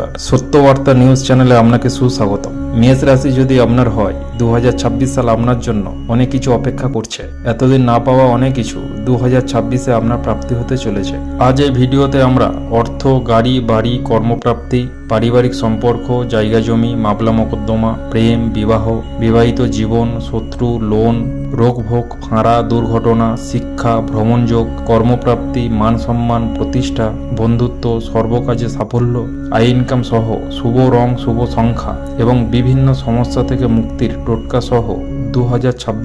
নমস্কার সত্যবার্তা নিউজ চ্যানেলে আপনাকে সুস্বাগতম। মেষ রাশি যদি আপনার হয় দু হাজার ছাব্বিশ সাল আপনার জন্য অনেক কিছু অপেক্ষা করছে। এতদিন না পাওয়া অনেক কিছু দু হাজার ছাব্বিশে আপনার প্রাপ্তি হতে চলেছে। আজ এই ভিডিওতে আমরা অর্থ, গাড়ি, বাড়ি, কর্মপ্রাপ্তি, পারিবারিক সম্পর্ক, জায়গা জমি, মামলা মোকদ্দমা, প্রেম, বিবাহ, বিবাহিত জীবন, শত্রু, লোন রোগ ভোগ ফাঁড়া দুর্ঘটনা, শিক্ষা, ভ্রমণযোগ, কর্মপ্রাপ্তি, মান সম্মান, প্রতিষ্ঠা, বন্ধুত্ব, সর্বকাজে সাফল্য আই ইনকাম সহ শুভ রং, শুভ সংখ্যা এবং বিভিন্ন সমস্যা থেকে মুক্তির টোটকা সহ দু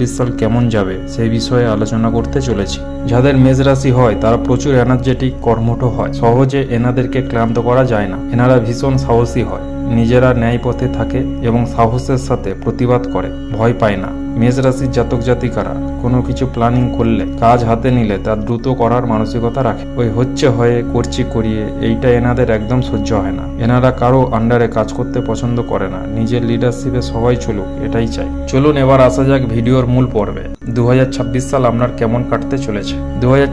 সাল কেমন যাবে সেই বিষয়ে আলোচনা করতে চলেছি। যাদের মেষ রাশি হয়, তারা প্রচুর এনার্জেটিক কর্মঠ হয়। সহজে এনাদেরকে ক্লান্ত করা যায় না। এনারা ভীষণ সাহসী হয়। নিজেরা ন্যায় পথে থাকে এবং সাহসের সাথে প্রতিবাদ করে। ভয় পায় না। মেষ রাশির জাতক জাতিকারা কোনো কিছু প্ল্যানিং করলে, কাজ হাতে নিলে তা দ্রুত করার মানসিকতা রাখে। ওই হচ্ছে হয়ে, করছি, করিয়ে, এইটা এনাদের একদম সহ্য হয় না। এনারা কারও আন্ডারে কাজ করতে পছন্দ করে না। নিজের লিডারশিপে সবাই চলুক, এটাই চাই। চলুন এবার আসা যাক ভিডিওর মূল পর্বে। দু হাজার ছাব্বিশ সাল আপনার কেমন কাটতে চলেছে? দু হাজার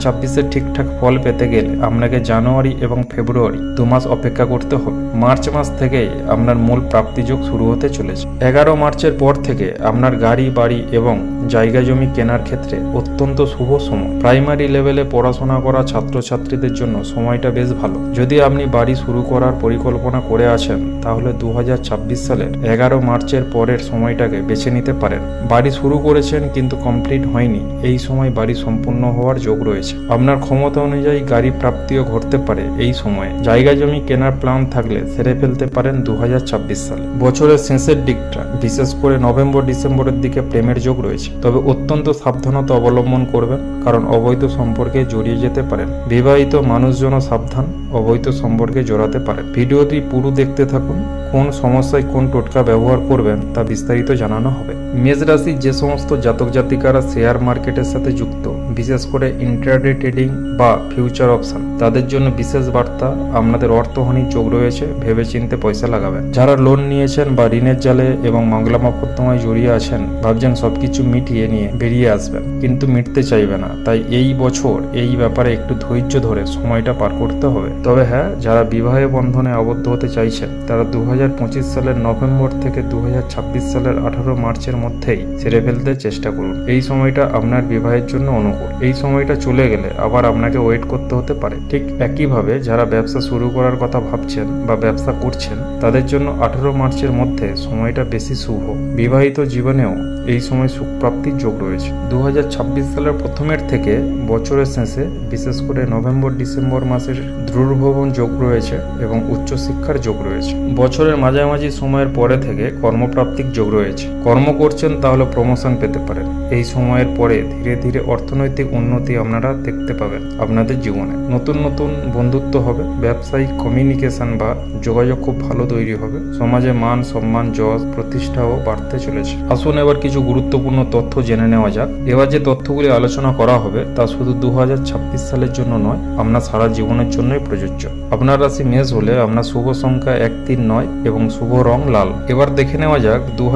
ঠিকঠাক ফল পেতে গেলে আপনাকে জানুয়ারি এবং ফেব্রুয়ারি দু মাস অপেক্ষা করতে হবে। মার্চ মাস থেকে আপনার মূল প্রাপ্তিযোগ শুরু হতে চলেছে। এগারো মার্চের পর থেকে আপনার গাড়ি, বাড়ি এবং জায়গা জমি কেনার ক্ষেত্রে অত্যন্ত শুভ সময়। প্রাইমারি লেভেলে পড়াশোনা করা ছাত্রছাত্রীদের জন্য সময়টা বেশ ভালো। যদি আপনি বাড়ি শুরু করার পরিকল্পনা করে আছেন তাহলে দু হাজার ছাব্বিশ সালের এগারো মার্চের পরের সময়টাকে বেছে নিতে পারেন। বাড়ি শুরু করেছেন কিন্তু কমপ্লিট হয়নি। এই সময় বাড়ি সম্পূর্ণ হওয়ার যোগ রয়েছে। আপনার ক্ষমতা অনুযায়ী গাড়ি প্রাপ্তিও ঘটতে পারে এই সময়ে। জায়গা জমি কেনার প্ল্যান থাকলে সেরে ফেলতে পারেন দুহাজার ছাব্বিশ সালে। বছরের শেষের দিকটা, বিশেষ করে নভেম্বর ডিসেম্বরের দিকে প্রেমের যোগ রয়েছে। তবে অত্যন্ত সাবধানতা অবলম্বন করবেন, কারণ অবৈধ সম্পর্কে জড়িয়ে যেতে পারেন। বিবাহিত মানুষজনও সাবধান, অবৈধ সম্পর্কে জড়াতে পারেন। ভিডিওটি পুরো দেখতে থাকুন, কোন সমস্যায় কোন টোটকা ব্যবহার করবেন তা বিস্তারিত জানানো হবে। মেষ রাশি যে সমস্ত জাতক জাতিকারা শেয়ার মার্কেটের সাথে যুক্ত বিশেষ করে ইন্টারডে ট্রেডিং বা ফিউচার অপশন তাদের জন্য বিশেষ বার্তা, আপনাদের অর্থহানির যোগ রয়েছে, ভেবেচিন্তে পয়সা লাগাবেন। যারা লোন নিয়েছেন বা ঋণের জালে এবং মামলা মকদ্দমায় জড়িয়ে আছেন, ভাবছেন সবকিছু মিটিয়ে নিয়ে বেরিয়ে আসবেন, কিন্তু মিটতে চাইবে না। তাই এই বছর এই ব্যাপারে একটু ধৈর্য ধরে সময়টা পার করতে হবে। তবে হ্যাঁ যারা বিবাহে বন্ধনে আবদ্ধ হতে চাইছেন, তারা দু হাজার পঁচিশ সালের নভেম্বর থেকে দু হাজার ছাব্বিশ সালের আঠারো মার্চের মধ্যেই সেরে ফেলতে চেষ্টা করুন। এই সময়টা আপনার বিবাহের জন্য অনুকূল। এই সময়টা চলে গেলে আবার আপনাকে ওয়েট করতে হতে পারে। ঠিক একইভাবে যারা ব্যবসা শুরু করার কথা ভাবছেন বা ব্যবসা করছেন, তাদের জন্য আঠেরো মার্চের মধ্যে সময়টা বেশি শুভ। বিবাহিত জীবনেও এই সময় সুখ প্রাপ্তির যোগ রয়েছে। দু হাজার ছাব্বিশ সালের প্রথমের থেকে বছরের শেষে, বিশেষ করে নভেম্বর, ডিসেম্বর মাসের দৃঢ়ভবন যোগ রয়েছে এবং উচ্চশিক্ষার যোগ রয়েছে। বছরের মাঝামাঝি সময়ের পরে থেকে কর্মপ্রাপ্তিক যোগ রয়েছে। কর্ম করছেন তাহলে প্রমোশন পেতে পারেন। এই সময়ের পরে ধীরে ধীরে অর্থনৈতিক উন্নতি আপনারা দেখতে পাবেন আপনাদের জীবনে। নতুন নতুন বন্ধুত্ব হবে, ব্যবসায়িক কমিউনিকেশন বা যোগাযোগ খুব ভালো তৈরি হবে। সমাজে মান সম্মান, যশ, প্রতিষ্ঠাও বাড়তে চলেছে। আসুন এবার কিছু গুরুত্বপূর্ণ তথ্য জেনে নেওয়া যাক। এবার যে তথ্যগুলি আলোচনা করা হবে, তা শুধু দু হাজার ছাব্বিশ সালের জন্য নয়, আপনার সারা জীবনের জন্যই প্রযোজ্য। আপনার রাশি মেষ হলে আপনার শুভ সংখ্যা এক তিন নয় এবং শুভ রং লাল। এবার দেখে নেওয়া যাক দু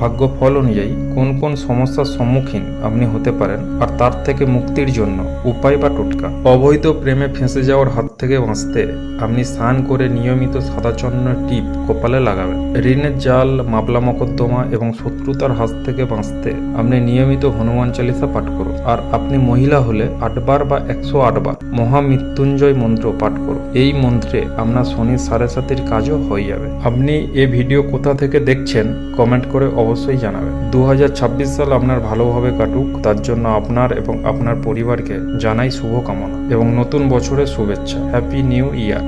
ভাগ্য ফল অনুযায়ী কোন কোন সমস্যার সম্মুখীন আপনি হতে পারেন আর তার থেকে মুক্তির জন্য উপায় বা টোটকা। অবৈধ প্রেমে ফেঁসে যাওয়ার হাত থেকে বাঁচতে আপনি স্নান করে নিয়মিত সাদাচন্ন টিপ কপালে লাগাবেন। ঋণের জাল, মামলা, মকদ্দমা এবং শত্রুতার হাত থেকে বাঁচতে। আপনি নিয়মিত হনুমান চালিসা পাঠ করুন। আর আপনি মহিলা হলে আটবার বা একশো আটবার মহামৃত্যুঞ্জয় মন্ত্র পাঠ করুন। এই মন্ত্রে আপনার শনির সাড়ে সাতির কাজও হয়ে যাবে। আপনি এ ভিডিও কোথা থেকে দেখছেন, কমেন্ট করে অবশ্যই জানাবেন। দু হাজার ছাব্বিশ সাল আপনার ভালোভাবে কাটুক। তার জন্য আপনার এবং আপনার পরিবারকে জানাই শুভকামনা এবং নতুন বছরের শুভেচ্ছা। Happy new year.